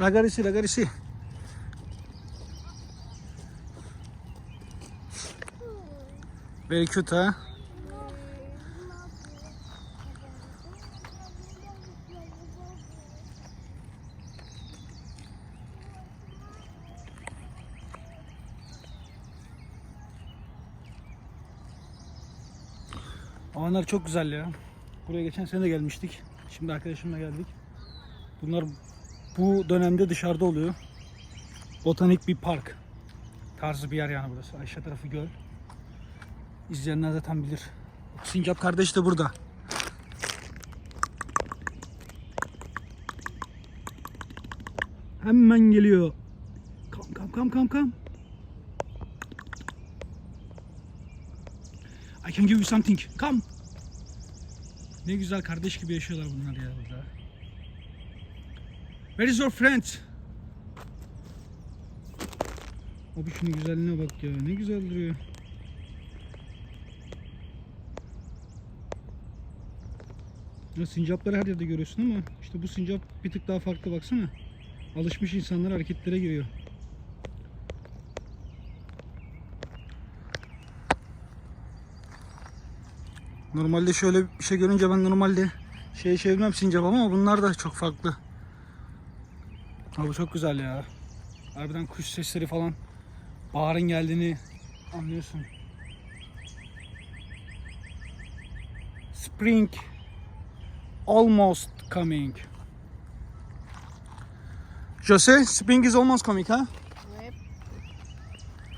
Ragarisi, ragarisi. Very cute, ha? Alanlar çok güzel ya. Buraya geçen sene de gelmiştik. Şimdi arkadaşımla geldik. Bunlar bu dönemde dışarıda oluyor. Botanik bir park tarzı bir yer yani burası. Aşağı tarafı göl. İzleyenler de tam bilir. Sincap kardeş de burada. Hemen geliyor. Kam kam kam kam kam. I can give you something. Come. Ne güzel kardeş gibi yaşıyorlar bunlar ya burada. Where is your friend? Abi şunun güzelliğine bak ya. Ne güzel duruyor. Ya sincapları her yerde görüyorsun ama işte bu sincap bir tık daha farklı baksana. Alışmış insanlar hareketlere giriyor. Normalde şöyle bir şey görünce ben normalde şey çevirmem sincap ama bunlar da çok farklı. Abi çok güzel ya. Harbiden kuş sesleri falan. Baharın geldiğini anlıyorsun. Spring almost coming. Jose, spring is almost coming, huh? Yep.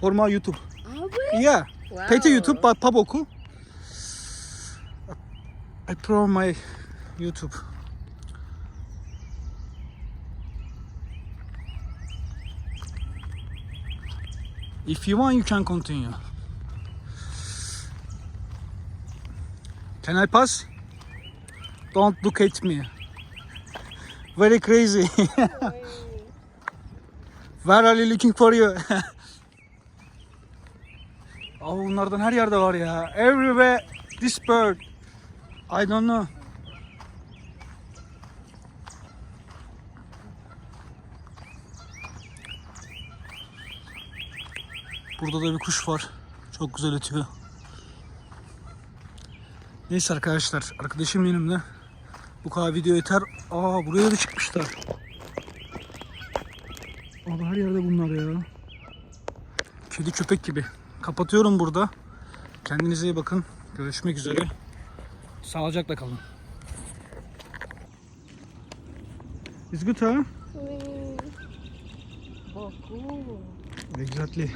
For my YouTube. Abi. Yeah. Wow. Peti YouTube, but Paboku. I pro my YouTube. If you want, you can continue. Can I pass? Don't look at me. Very crazy. Where are you looking for you? Abi bunlardan her yerde var ya. Everywhere this bird. I don't know. Burada da bir kuş var. Çok güzel ötüyor. Neyse arkadaşlar. Arkadaşım yanımda. Bu kadar video yeter. Aa buraya da çıkmışlar. Abi her yerde bunlar ya. Kedi köpek gibi. Kapatıyorum burada. Kendinize iyi bakın. Görüşmek üzere. Sağlıcakla kalın. It's good huh? Boku. Exactly.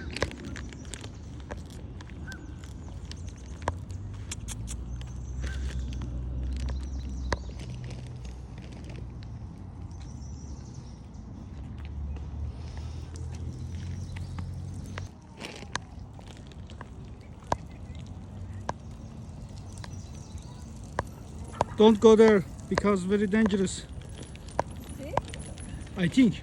Don't go there because very dangerous. I think.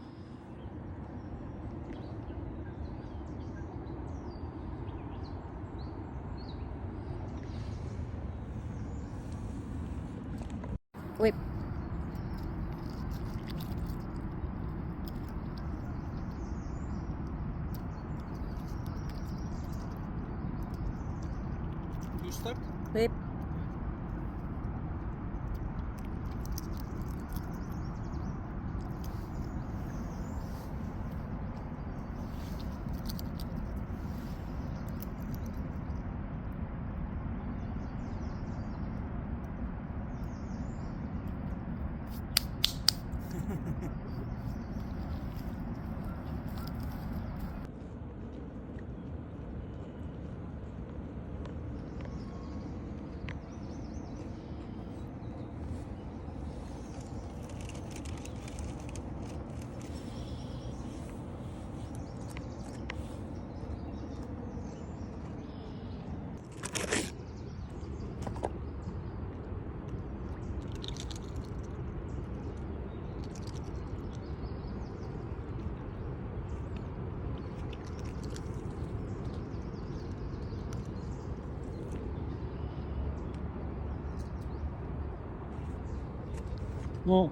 start? Oui. 哦。